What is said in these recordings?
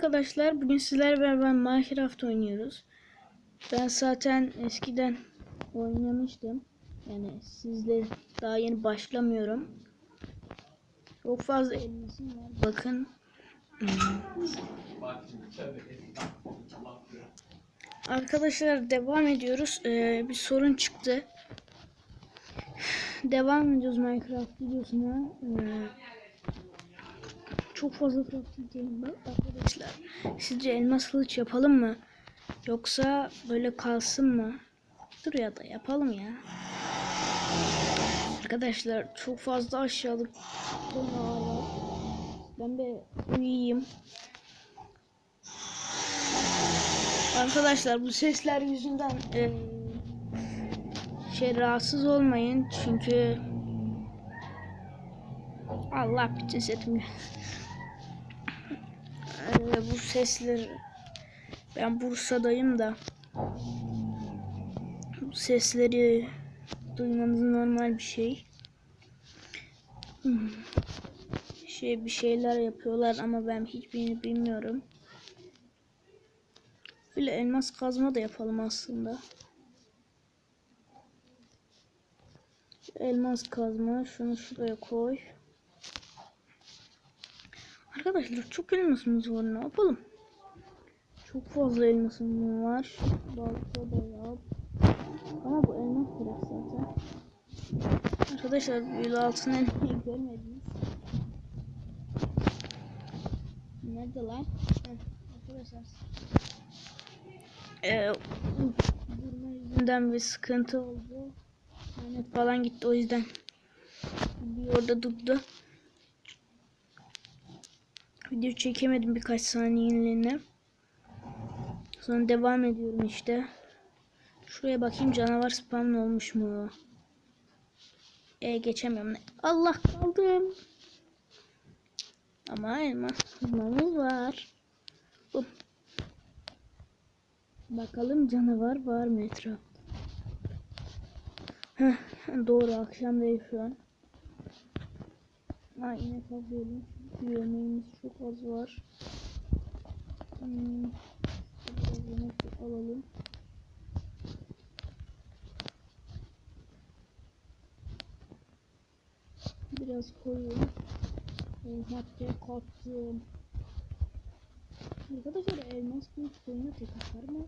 arkadaşlar. Bugün sizlerle beraber Minecraft oynuyoruz. Ben zaten eskiden oynamıştım. Yani sizle daha yeni başlamıyorum. Çok fazla elmasım var. Bakın. Arkadaşlar devam ediyoruz. Ee, bir sorun çıktı. Devam ediyoruz Minecraft videosuna. Ee, çok fazla crafting var arkadaşlar. Sizce elmas kılıç yapalım mı? Yoksa böyle kalsın mı? Dur ya da yapalım ya. Arkadaşlar çok fazla aşağılık. Ben bir uyuyayım. Arkadaşlar bu sesler yüzünden eee, şey rahatsız olmayın çünkü Allah bütün setim Ee, bu sesler ben Bursa'dayım da bu sesleri duymanız normal bir şey. Şey bir şeyler yapıyorlar ama ben hiçbirini bilmiyorum. Böyle elmas kazma da yapalım aslında. Elmas kazma şunu şuraya koy. Arkadaşlar çok elmasımız var ne yapalım? Çok fazla elmasım var. Balta da yap. Ama bu elmas bırak zaten. Arkadaşlar böyle altın elmayı görmediniz. Nerede lan? Arkadaşlar. Ee, durma yüzünden bir sıkıntı oldu. İnternet falan gitti o yüzden. Bir orada durdu. Video çekemedim birkaç saniyeliğine. Sonra devam ediyorum işte. Şuraya bakayım canavar spam olmuş mu? E geçemiyorum. Allah kaldım. Ama elmasımız var. Hop. Bakalım canavar var mı etrafta? Heh, doğru akşam değil şu an. Ha inek alıyorum. Yemeğimiz az var. Hmm. Biraz alalım. Biraz koyayım. Hatta kattım. Arkadaşlar elmas kılıç koyuna tek atar mı?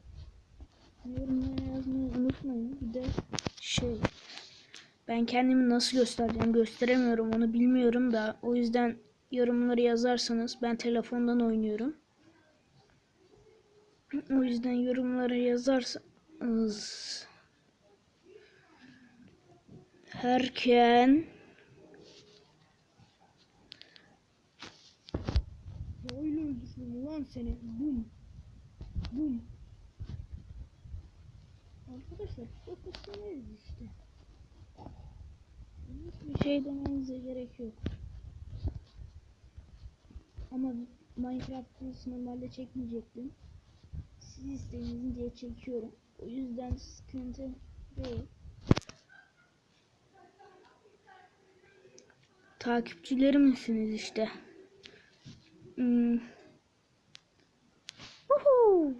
Yorumlara yazmayı unutmayın. Bir de şey ben kendimi nasıl göstereceğim gösteremiyorum onu bilmiyorum da o yüzden yorumları yazarsanız ben telefondan oynuyorum. O yüzden yorumlara yazarsanız herken Öyle öldürsün lan seni. Bum. Bum. Arkadaşlar fokuslanıyoruz işte. Hiçbir şey demenize gerek yok. Ama Minecraft'ı normalde çekmeyecektim. Siz isteğiniz diye çekiyorum. O yüzden sıkıntı değil. Takipçilerimsiniz işte. Hmm.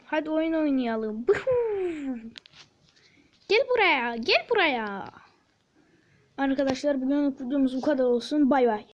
Hadi oyun oynayalım. Uhu. Gel buraya, gel buraya. Arkadaşlar bugün videomuz bu kadar olsun. Bay bay.